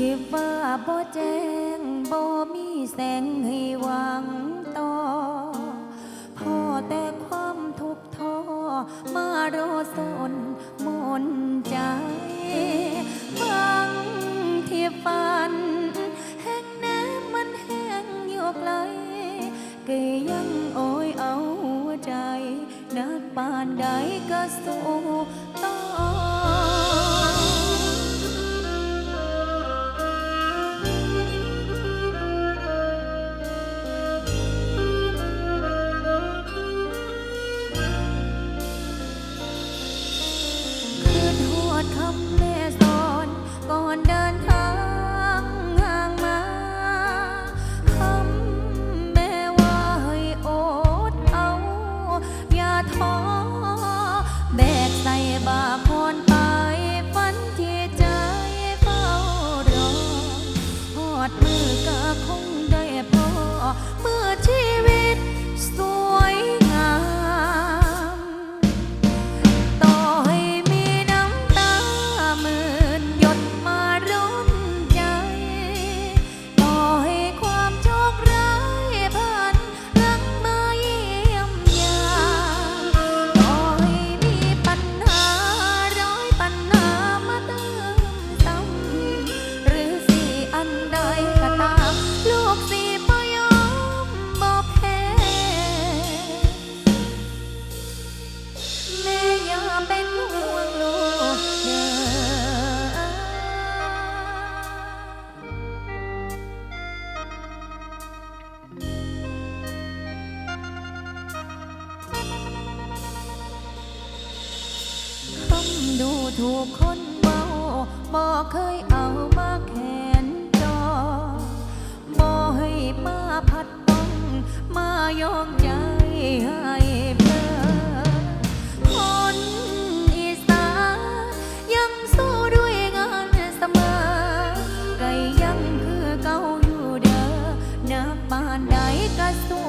ที่ฟ้าบ่แจ้งบ่มีแสงให้หวังต่อพอแต่ความทุกข์ท้อมารอสนมนใจฟังที่ฝัน แห้งแน้มันแห้งอยู่ไกลก็ยังโอยเอาหัวใจ นักปานใดก็สู้ 梦 ถูกคนเมาบ่เคยเอามาแขนจอบ่ให้มาผัดป้องมายอกใจให้เพลคนอีสานยังสู้ด้วยงานเสมอก็ยังคือเกาอยู่เด้อนับานใดก็สู้